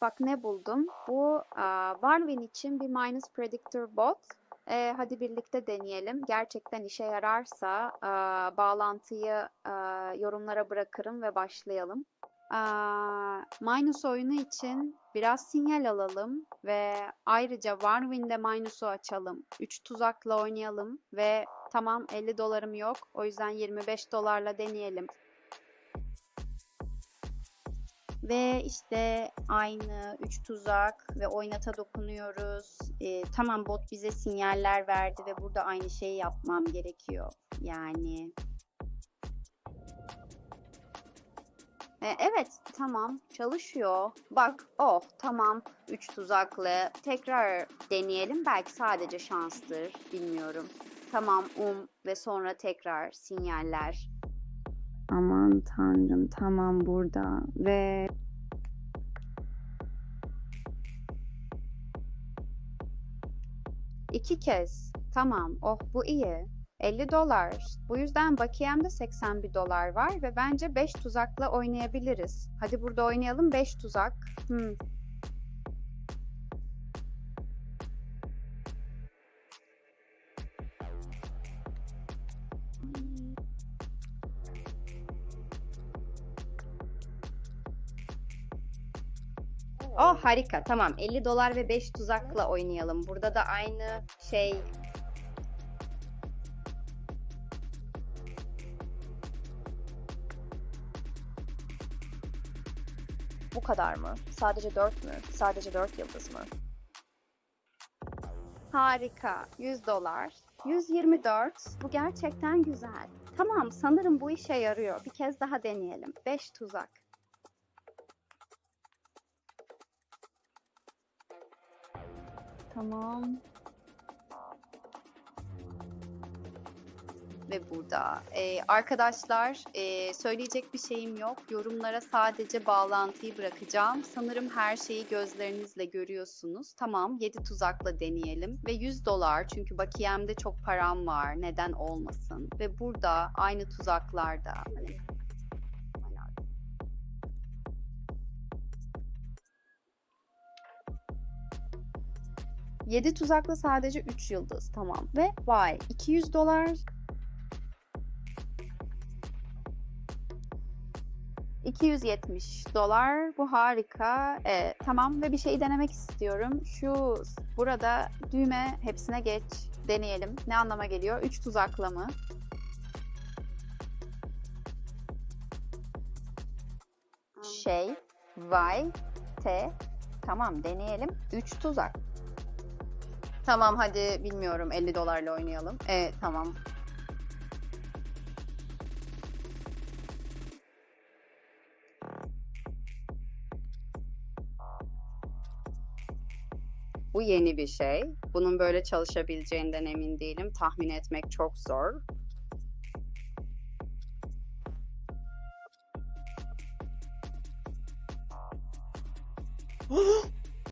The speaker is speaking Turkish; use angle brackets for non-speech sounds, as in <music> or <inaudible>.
Bak ne buldum. Bu Warwin için bir minus predictor bot. Ee, hadi birlikte deneyelim. Gerçekten işe yararsa aa, bağlantıyı aa, yorumlara bırakırım ve başlayalım. Aa, minus oyunu için biraz sinyal alalım ve ayrıca Warwin'de minus'u açalım. 3 tuzakla oynayalım ve tamam 50 dolarım yok. O yüzden 25 dolarla deneyelim. Ve işte aynı 3 tuzak ve oynata dokunuyoruz. Ee, tamam bot bize sinyaller verdi ve burada aynı şeyi yapmam gerekiyor. Yani E, evet tamam çalışıyor. Bak oh tamam 3 tuzaklı. Tekrar deneyelim. Belki sadece şanstır. Bilmiyorum. Tamam um ve sonra tekrar sinyaller. Aman tanrım tamam burada ve iki kez. Tamam oh bu iyi. 50 dolar. Bu yüzden bakiyemde 81 dolar var ve bence 5 tuzakla oynayabiliriz. Hadi burada oynayalım 5 tuzak. Hmm. Oh harika tamam 50 dolar ve 5 tuzakla oynayalım. Burada da aynı şey Bu kadar mı? Sadece 4 mü? Sadece 4 yıldız mı? Harika. 100 dolar. 124. Bu gerçekten güzel. Tamam, sanırım bu işe yarıyor. Bir kez daha deneyelim. 5 tuzak. Tamam. Ve burada. Ee, arkadaşlar, ee, söyleyecek bir şeyim yok. Yorumlara sadece bağlantıyı bırakacağım. Sanırım her şeyi gözlerinizle görüyorsunuz. Tamam, 7 tuzakla deneyelim. Ve 100 dolar çünkü bakiyemde çok param var. Neden olmasın? Ve burada aynı tuzaklarda. Hani, Yedi tuzakla sadece 3 yıldız tamam ve vay 200 dolar 270 dolar. Bu harika. Ee, tamam ve bir şey denemek istiyorum. Şu burada düğme hepsine geç. Deneyelim. Ne anlama geliyor? 3 tuzakla mı? Şey, vay, T. Tamam deneyelim. 3 tuzak. Tamam hadi bilmiyorum 50 dolarla oynayalım. Evet tamam. Bu yeni bir şey. Bunun böyle çalışabileceğinden emin değilim. Tahmin etmek çok zor. <gasps>